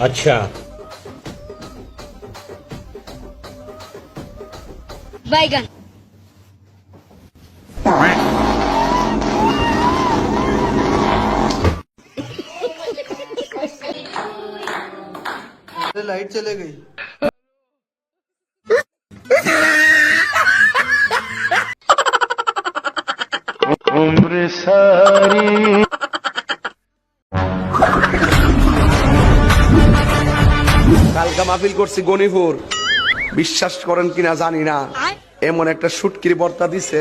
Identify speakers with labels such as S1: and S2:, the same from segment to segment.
S1: अच्छा।
S2: बैगन लाइट चले गई।
S3: उम्र सारी কালকা মাহফিল করছি গণিপুর বিশ্বাস করেন কিনা জানি না। এমন একটা সুটকির বর্তা দিছে।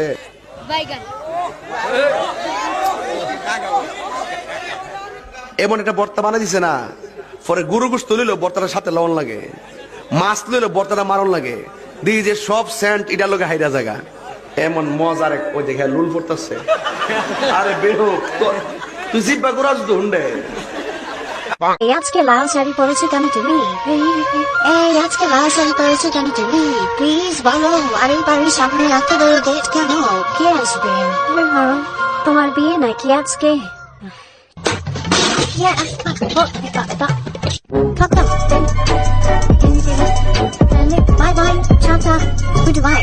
S3: এমন একটা বর্তা বানা দিছে না। পরে গুরু গুস্ত লইলো বর্তাটার সাথে লবণ লাগে। মাছ লইলো বর্তাটা মারণ লাগে। দিয়ে যে সব স্যান্ট এটার লোকে হাইরা জায়গা। এমন মজার এক ওই দেখে লুল পড়তেছে। আরে বেহো তুই জিব্বা তো হুন্ডে।
S4: এই আজকে লাল শাড়ি পরেছে কেন তুমি এই আজকে লাল শাড়ি পরেছে কেন তুমি প্লিজ বলো আর এই বাড়ির সামনে এত বড় গেট কেন কে আসবে তোমার বিয়ে নাকি আজকে bye bye tata good bye